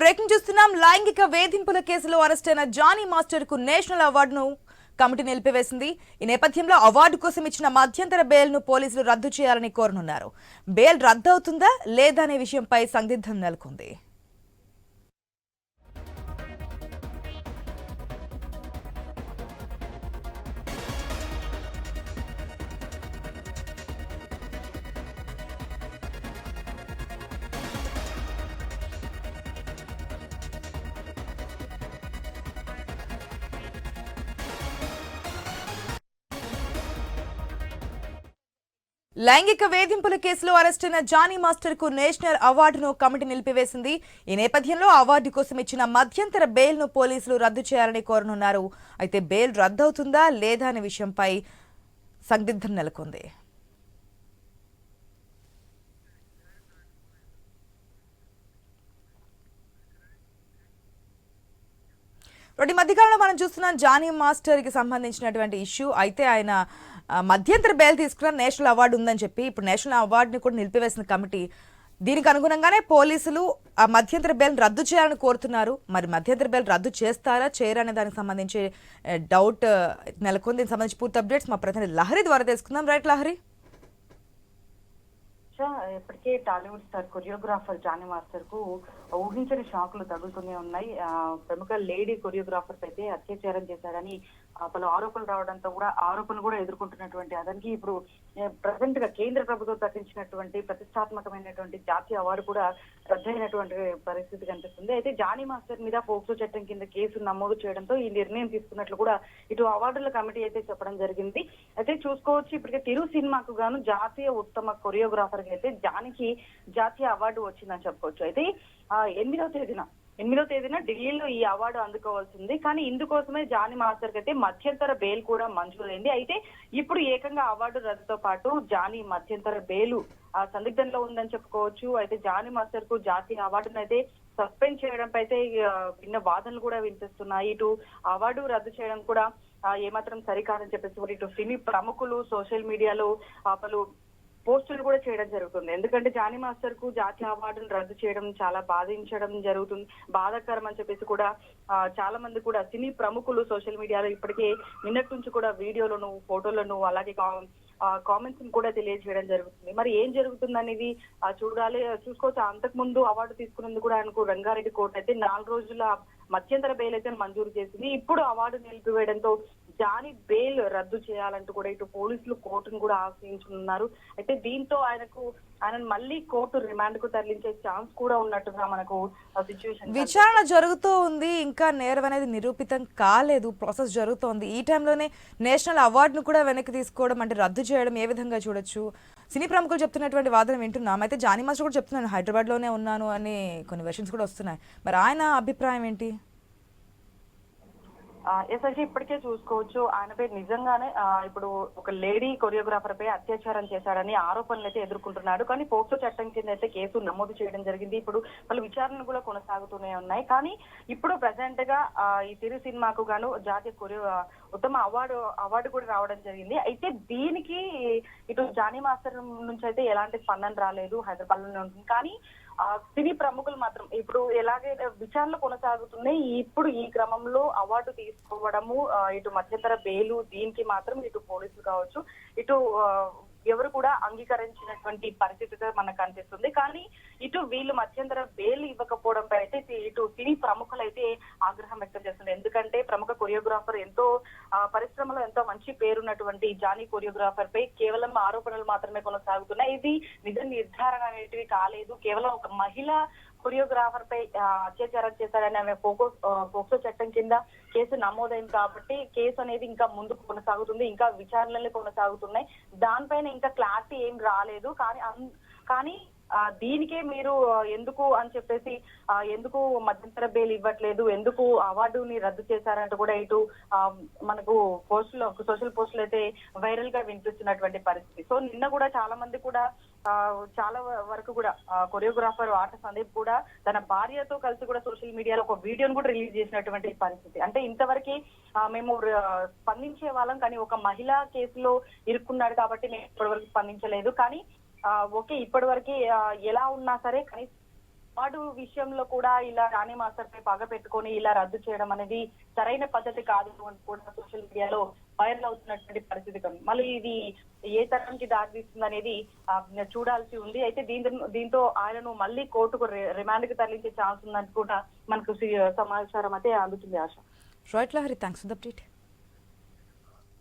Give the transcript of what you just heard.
Breaking చూస్తున్నాం లైంగిక వేధింపుల కేసులో అరెస్ట్ అయిన జానీ మాస్టర్కు నేషనల్ అవార్డును కమిటీ నిలిపివేసింది. ఈ నేపథ్యంలో అవార్డు కోసం ఇచ్చిన మధ్యంతర బెయిల్ను పోలీసులు రద్దు చేయాలని కోరనున్నారు. బెయిల్ రద్దు అవుతుందా లేదా అనే విషయంపై సందిగ్ధం నెలకొంది. లైంగిక వేధింపుల కేసులో అరెస్టైన జానీ మాస్టర్కు నేషనల్ అవార్డును కమిటీ నిలిపివేసింది. ఈ నేపథ్యంలో అవార్డు కోసం ఇచ్చిన మధ్యంతర బెయిల్ను పోలీసులు రద్దు చేయాలని కోరనున్నారు. అయితే బెయిల్ రద్దవుతుందా లేదా అనే విషయంపై సందిగ్ధం నెలకొంది. ఈ మధ్యకాలంలో మనం చూస్తున్నాం జానీ మాస్టర్కి సంబంధించినటువంటి ఇష్యూ. అయితే ఆయన మధ్యంతర బెయిల్ తీసుకున్న నేషనల్ అవార్డు ఉందని చెప్పి ఇప్పుడు నేషనల్ అవార్డుని కూడా నిలిపివేసిన కమిటీ. దీనికి అనుగుణంగానే పోలీసులు ఆ మధ్యంతర బెయిల్ రద్దు చేయాలని కోరుతున్నారు. మరి మధ్యంతర బెయిల్ రద్దు చేస్తారా? చేయరనే దానికి సంబంధించి డౌట్ నెలకొని నెలకొంది. దీనికి సంబంధించి పూర్తి అప్డేట్స్ మా ప్రతినిధి లహరి ద్వారా తెలుసుకుందాం. రైట్ లహరి? ఇప్పటికే టాలీవుడ్ స్టార్ కొరియోగ్రాఫర్ జానీ మాస్టర్కు ఊహించని షాకులు తగులుతూనే ఉన్నాయి. ఆ, ప్రముఖ లేడీ కొరియోగ్రాఫర్స్ అయితే అత్యాచారం చేశాడని పలు ఆరోపణలు రావడంతో కూడా ఆరోపణలు కూడా ఎదుర్కొంటున్నటువంటి అతనికి ఇప్పుడు ప్రజెంట్గా కేంద్ర ప్రభుత్వం ప్రకటించినటువంటి ప్రతిష్టాత్మకమైనటువంటి జాతీయ అవార్డు కూడా రద్దయినటువంటి పరిస్థితి కనిపిస్తుంది. అయితే జానీ మాస్టర్ మీద పోక్సో చట్టం కింద కేసు నమోదు చేయడంతో ఈ నిర్ణయం తీసుకున్నట్లు కూడా ఇటు అవార్డుల కమిటీ అయితే చెప్పడం జరిగింది. అయితే చూసుకోవచ్చు ఇప్పటికే తిరు సినిమాకు గాను జాతీయ ఉత్తమ కొరియోగ్రాఫర్కి అయితే జానికి జాతీయ అవార్డు వచ్చిందని చెప్పుకోవచ్చు. అయితే ఆ, ఎనిమిదవ తేదీన. ఎనిమిదో తేదీన ఢిల్లీలో ఈ అవార్డు అందుకోవాల్సింది. కానీ ఇందుకోసమే జానీ మాస్టర్కి అయితే మధ్యంతర బెయిల్ కూడా మంజూరైంది. అయితే ఇప్పుడు ఏకంగా అవార్డు రద్దుతో పాటు జానీ మధ్యంతర బెయిలు ఆ సందిగ్ధంలో ఉందని చెప్పుకోవచ్చు. అయితే జానీ మాస్టర్కు జాతీయ అవార్డును అయితే సస్పెండ్ చేయడంపై అయితే విన్న వాదనలు కూడా వినిపిస్తున్నాయి. ఇటు అవార్డు రద్దు చేయడం కూడా ఏమాత్రం సరికాదని చెప్పేసి ఇటు సినీ ప్రముఖులు సోషల్ మీడియాలో పలు పోస్టులు కూడా చేయడం జరుగుతుంది. ఎందుకంటే జానీ మాస్టర్కు జాతీయ అవార్డును రద్దు చేయడం చాలా బాధించడం జరుగుతుంది. బాధాకరం అని చెప్పేసి కూడా చాలా మంది కూడా సినీ ప్రముఖులు సోషల్ మీడియాలో ఇప్పటికే నిన్నటి నుంచి కూడా వీడియోలను ఫోటోలను అలాగే కామెంట్స్ కూడా తెలియజేయడం జరుగుతుంది. మరి ఏం జరుగుతుంది అనేది చూడాలి చూసుకోవచ్చు. అంతకు ముందు అవార్డు తీసుకున్నందుకు కూడా ఆయనకు రంగారెడ్డి కోర్టు అయితే నాలుగు రోజుల మధ్యంతర బెయిల్ అయితే మంజూరు చేసింది. ఇప్పుడు అవార్డు నిలిపివేయడంతో జానీ బెయిల్ రద్దు చేయాలంటూ కూడా ఇటు పోలీసులు కోర్టును కూడా ఆశ్రయించున్నారు అయితే దీంతో ఆయనకు ఆయన మళ్ళీ కోర్టు రిమాండ్కు తరలించే ఛాన్స్ కూడా ఉన్నట్టుగా మనకు సిచ్యువేషన్ విచారణ జరుగుతూ ఉంది ఇంకా నేరం అనేది నిరూపితం కాలేదు ప్రాసెస్ జరుగుతోంది. ఈ టైంలోనే నేషనల్ అవార్డును కూడా వెనక్కి తీసుకోవడం అంటే రద్దు చేయడం ఏ విధంగా చూడొచ్చు? సినీ ప్రముఖులు చెప్తున్నటువంటి వాదన వింటున్నాం. అయితే జానీ మాస్టర్ కూడా చెప్తున్నాను హైదరాబాద్లోనే ఉన్నాను అని కొన్ని వెర్షన్స్ కూడా వస్తున్నాయి. మరి ఆయన అభిప్రాయం ఏంటి? ఎస్ఐసి ఇప్పటికే చూసుకోవచ్చు. ఆయనపై నిజంగానే ఇప్పుడు ఒక లేడీ కొరియోగ్రాఫర్ పై అత్యాచారం చేశాడని ఆరోపణలు అయితే ఎదుర్కొంటున్నాడు. కానీ పోక్సో చట్టం కింద అయితే కేసు నమోదు చేయడం జరిగింది. ఇప్పుడు పలు విచారణలు కూడా కొనసాగుతూనే ఉన్నాయి. కానీ ఇప్పుడు ప్రజెంట్గా ఈ తిరు సినిమాకు గాను జాతీయ కొరియో ఉత్తమ అవార్డు అవార్డు కూడా రావడం జరిగింది. అయితే దీనికి ఇటు జానీ మాస్టర్ నుంచి అయితే ఎలాంటి స్పందన రాలేదు హైదరాబాద్లోనే ఉంటుంది. కానీ సినీ ప్రముఖులు మాత్రం ఇప్పుడు ఎలాగైతే విచారణలు కొనసాగుతున్నాయి ఇప్పుడు ఈ క్రమంలో అవార్డు తీసుకోవడము ఇటు మధ్యంతర బెయిలు దీనికి మాత్రం ఇటు పోలీసులు కావచ్చు ఇటు ఎవరు కూడా అంగీకరించినటువంటి పరిస్థితిగా మనకు కనిపిస్తుంది. కానీ ఇటు వీళ్ళు మధ్యంతర బెయిల్ ఇవ్వకపోవడంపై అయితే ఇటు- సినీ ప్రముఖులు అయితే ఆగ్రహం వ్యక్తం చేస్తున్నారు. ఎందుకంటే ప్రముఖ కొరియోగ్రాఫర్ ఎంతో పరిశ్రమలో ఎంతో మంచి పేరున్నటువంటి జానీ కొరియోగ్రాఫర్ పై కేవలం ఆరోపణలు మాత్రమే కొనసాగుతున్నాయి. ఇది నిజ నిర్ధారణ అనేటివి కాలేదు. కేవలం ఒక మహిళ కొరియోగ్రాఫర్ పై అత్యాచారం చేశాడని ఆమె పోకో ఆ, పోక్సో చట్టం కింద కేసు నమోదైంది కాబట్టి కేసు అనేది ఇంకా ముందుకు కొనసాగుతుంది ఇంకా విచారణలు కొనసాగుతున్నాయి. దానిపైన ఇంకా క్లారిటీ ఏం రాలేదు కానీ అన్- కానీ దీనికే మీరు ఎందుకు అని చెప్పేసి ఎందుకు మధ్యంతర బెయిల్ ఇవ్వట్లేదు ఎందుకు అవార్డుని రద్దు చేశారంటూ కూడా ఇటు మనకు పోస్టులు సోషల్ పోస్టులు అయితే వైరల్గా వినిపిస్తున్నటువంటి పరిస్థితి. సో నిన్న కూడా చాలా మంది కూడా ఆ, చాలా వరకు కూడా కొరియోగ్రాఫర్ ఆట సందీప్ కూడా తన భార్యతో కలిసి కూడా సోషల్ మీడియాలో ఒక వీడియోను కూడా రిలీజ్ చేసినటువంటి పరిస్థితి. అంటే ఇంతవరకు మేము స్పందించే వాళ్ళం కానీ ఒక మహిళా కేసులో ఇరుక్కున్నాడు కాబట్టి మేము ఇప్పటివరకు స్పందించలేదు. కానీ ఓకే ఇప్పటి వరకు ఎలా ఉన్నా సరే కనీసం వాడు విషయంలో కూడా ఇలా రాణి మాస్టర్ పై పగ పెట్టుకొని ఇలా రద్దు చేయడం అనేది సరైన పద్ధతి కాదు అని కూడా సోషల్ మీడియాలో వైరల్ అవుతున్నటువంటి పరిస్థితి మళ్ళీ ఇది ఏ తరానికి దారితీస్తుంది అనేది చూడాల్సి ఉంది. అయితే దీంతో దీంతో ఆయనను మళ్ళీ కోర్టుకు రిమాండ్కి తరలించే ఛాన్స్ ఉందని కూడా మనకు సమాచారం అయితే అందుతుంది ఆశ. Right Lahari thanks for the update